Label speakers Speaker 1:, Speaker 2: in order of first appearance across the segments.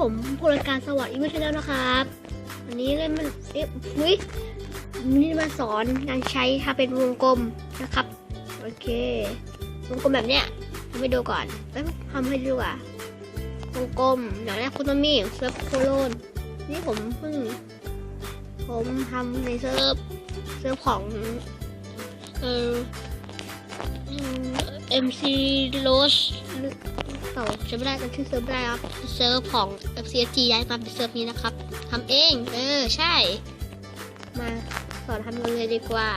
Speaker 1: ผมผู้รายการสวัสดีวิทยานะครับวันนี้เล่นมันเอ๊ะวินี่มาสอนการใช้ทำเป็นวงกลมนะครับ โอเค วงกลมแบบเนี้ยทำให้ดูก่อนเอ้ยทำให้ดูอะวงกลมอย่างแรกคุณต้องมีเซิร์ฟโคโลนนี่ผมเพิ่งผมทำในเซิร์ฟเซิร์ฟของเออ เอ็มซีโรสเต่าจำไม่ได้มันชื่อเซิร์ฟไม่ได้ครับเซิร์ฟของ FCG ย้ายมาเป็นเซิร์ฟนี้นะครับทำเอง เออ ใช่ มาสอนทำกันเลยดีกว่า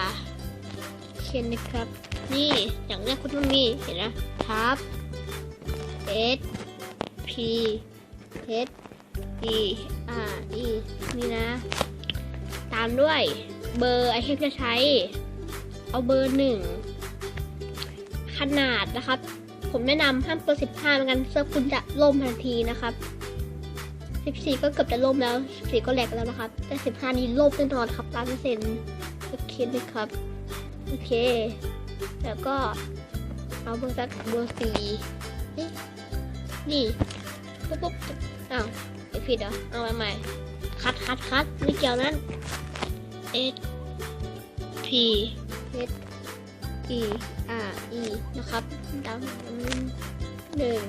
Speaker 1: เขียนนะครับ นี่อย่างแรกคุณต้องมีเห็นนะทับ S P H E R E นี่นะ ตามด้วยเบอร์ไอเทมจะใช้ เอาเบอร์หนึ่งขนาดนะครับ ผมแนะนำห้ามเกิน15เหมือนกันเสื้อคุณจะล่มทันทีนะครับ 14 ก็เกือบจะล่มแล้ว 14 ก็แหลกแล้วนะครับ แต่ 15 นี้ล่มแน่นอนครับร้านเปอร์เซ็นต์โอเคนะครับ โอเค แล้วก็เอาเบอร์สักเบอร์สี่นี่ปุ๊บปุ๊บเอ้าวไอผิดเหรอเอาใหม่ๆคัดคัดคัดไม่เกี่ยวนั้น S P H E R E นะครับดาวหนึ่ง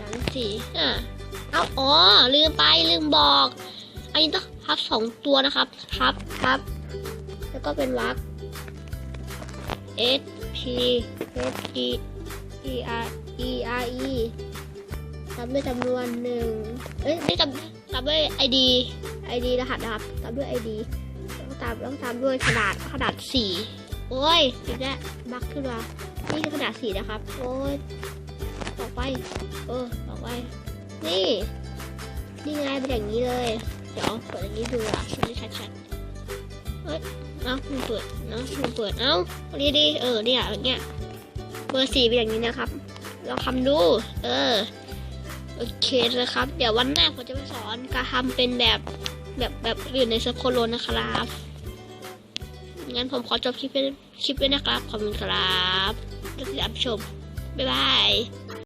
Speaker 1: ดาวสี่อะเอาอ๋อ ลืมไป ลืมบอก อันนี้ต้องทับสองตัวนะครับทับทับ แล้วก็เป็นวรรค S P H E E R E R E ตามด้วยจำนวนหนึ่งเอ้ยไม่จำตามด้วย ID ID รหัสนะครับตามด้วย ID แล้วก็ตามแล้วก็ตามด้วยขนาดขนาดสี่ โอ้ยติดแล้วบักขึ้นมานี่คือขนาดสีนะครับ โอ้ยต่อไป เออต่อไป นี่ นี่ไงเป็นอย่างนี้เลย เดี๋ยวเปิดอย่างนี้ดูอะชัดชัดๆเฮ้ยเอ้ามันเปิดเนาะมันเปิด เอ้าดีดีๆเออเนี่ยอย่างเงี้ย เบอร์สี่เป็นอย่างนี้นะครับ เราทำดู เออ โอเคเลยครับ เดี๋ยววันหน้าผมจะมาสอนการทำเป็นแบบแบบแบบอื่นในเซอร์โคโลนะครับ งั้นผมขอจบคลิปไว้คลิปไว้นะครับ ขอบคุณครับที่รับชม บ๊ายบาย